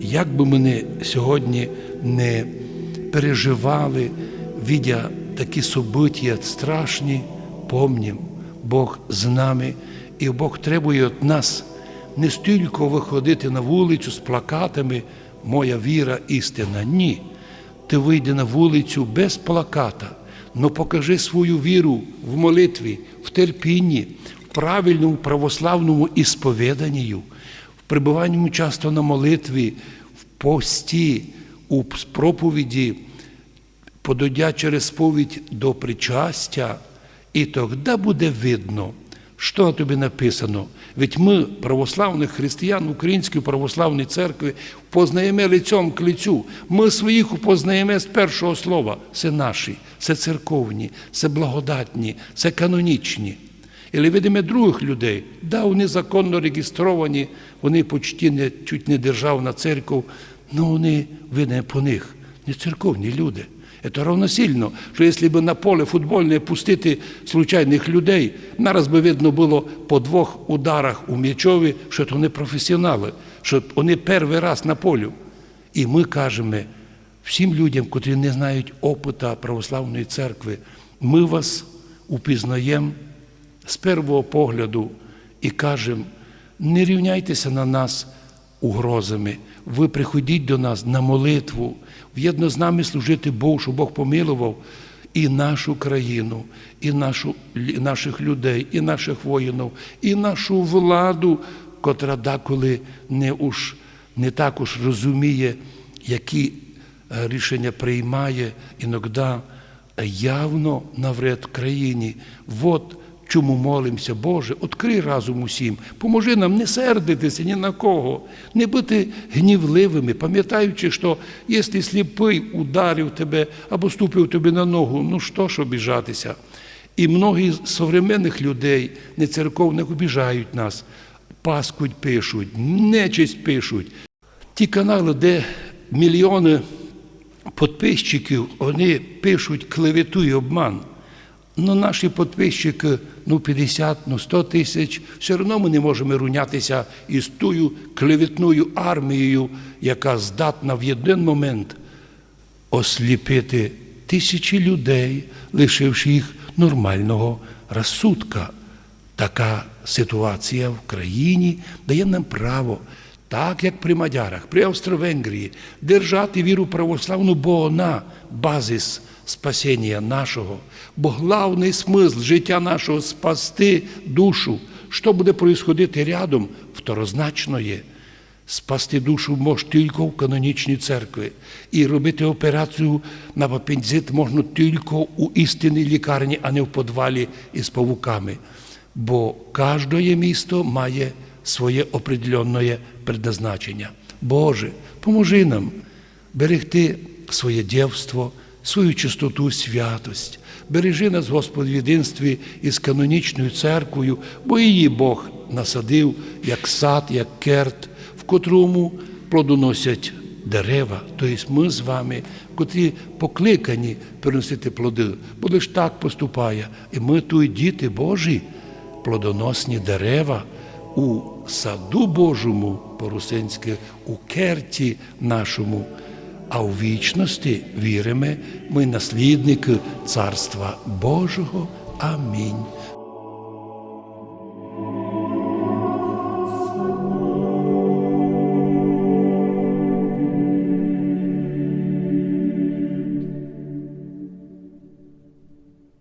Як би ми не сьогодні не переживали, видя такі события страшні, помнім, Бог з нами, і Бог требує від нас не стільки виходити на вулицю з плакатами Моя віра істина. Ні. Ти вийди на вулицю без плаката, но покажи свою віру в молитві, в терпінні, в правильному православному ісповіданню, в часто на молитві, в пості, у проповіді, подойдя через сповідь до причастя, і тоді буде видно, що тобі написано. Ведь ми, православних християн Української православної церкви, познаємо лицем к лицю. Ми своїх упознаємо з першого слова. Це наші, це церковні, це благодатні, це канонічні. І видимо других людей, да, вони законно реєстровані, вони почти не, чуть не державна церква, але вони видно по них, не церковні люди. Це равносильно, що якщо б на поле футбольне пустити случайних людей, нараз би видно було по двох ударах у м'ячові, що то не професіонали, що вони перший раз на полю. І ми кажемо всім людям, котрі не знають опита православної церкви, ми вас упізнаємо з першого погляду і кажемо, не рівняйтеся на нас угрозами. Ви приходіть до нас на молитву, в'єдно з нами служити Богу, щоб Бог помилував і нашу країну, і нашу, наших людей, і наших воїнів, і нашу владу, котра деколи не, уж, не так уж розуміє, які е, рішення приймає іноді явно навред країні. Вот чому молимося, Боже, відкрий разум усім, поможи нам не сердитися ні на кого, не бути гнівливими, пам'ятаючи, що якщо сліпий ударив тебе або ступив тобі на ногу, ну що ж обіжатися? І многі з современних людей, не церковних, обіжають нас, паскуть пишуть, нечисть пишуть. Ті канали, де мільйони підписчиків, вони пишуть клевету і обман. Ну, наші підписчики, ну 50, ну 100 тисяч, все одно ми не можемо рівнятися із тою клеветною армією, яка здатна в один момент осліпити тисячі людей, лишивши їх нормального розсудка. Така ситуація в країні дає нам право, так як при Мадярах, при Австро-Венгрії, держати віру православну, бо вона базис спасіння нашого, бо главний смисл життя нашого спасти душу. Що буде происходити рядом, второзначно. Спасти душу може тільки в канонічній церкві. І робити операцію на апендицит можна тільки у істинній лікарні, а не в подвалі із павуками. Бо кожне місто має своє определенне предназначення. Боже, поможи нам берегти своє дівство, свою чистоту, святость. Бережи нас, Господь, в єдинстві із канонічною церквою, бо її Бог насадив як сад, як керт, в котрому плодоносять дерева, тобто ми з вами, котрі покликані переносити плоди, бо лиш так поступає. І ми тут діти Божі, плодоносні дерева у саду Божому, по-русинськи, у керті нашому. А у вічності віримо, ми наслідники Царства Божого. Амінь.